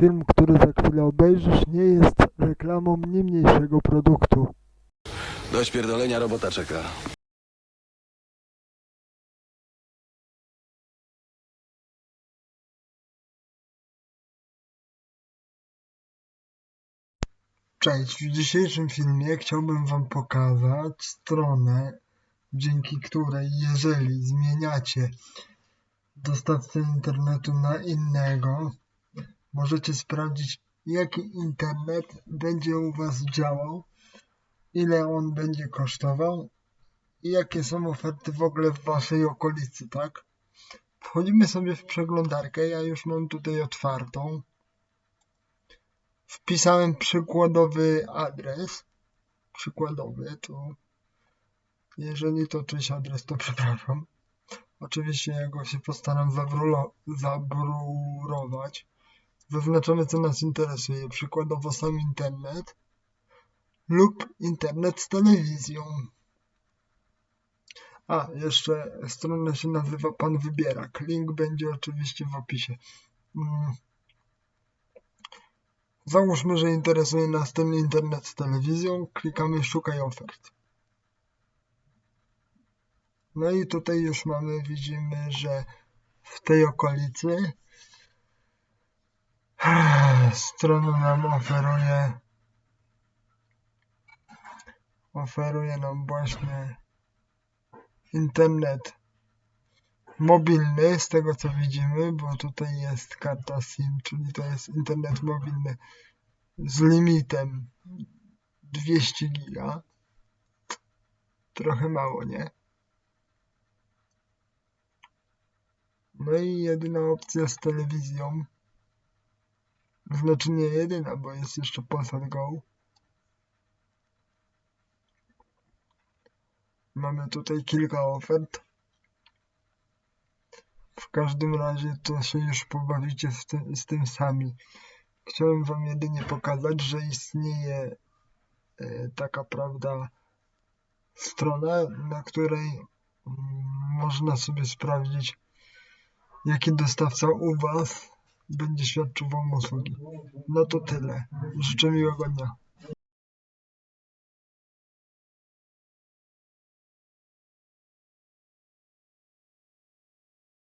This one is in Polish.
Film, który za chwilę obejrzysz, nie jest reklamą niemniejszego produktu. Dość pierdolenia, robota czeka. Cześć, w dzisiejszym filmie chciałbym Wam pokazać stronę, dzięki której jeżeli zmieniacie dostawcę internetu na innego, możecie sprawdzić jaki internet będzie u Was działał, ile on będzie kosztował i jakie są oferty w ogóle w Waszej okolicy, tak? Wchodzimy sobie w przeglądarkę, ja już mam tutaj otwartą. Wpisałem przykładowy adres. Przykładowy to. Jeżeli to czyjś adres, to przepraszam. Oczywiście ja go się postaram zabrulo- zabrurować. Zaznaczamy co nas interesuje. Przykładowo sam internet lub internet z telewizją. A, jeszcze strona się nazywa Pan Wybierak. Link będzie oczywiście w opisie. Mm. Załóżmy, że interesuje nas ten internet z telewizją, klikamy szukaj ofert. No i tutaj już mamy, widzimy, że w tej okolicy strona nam oferuje oferuje nam właśnie internet mobilny, z tego co widzimy, bo tutaj jest karta SIM, czyli to jest internet mobilny z limitem 200 giga. Trochę mało, nie? No i jedyna opcja z telewizją. Znaczy nie jedyna, bo jest jeszcze Polsat Go. Mamy tutaj kilka ofert. W każdym razie to się już pobawicie z tym, z tym sami. Chciałem wam jedynie pokazać, że istnieje e, taka prawda strona, na której mm, można sobie sprawdzić jaki dostawca u was będzie świadczył wam usługi. No to tyle. Życzę miłego dnia.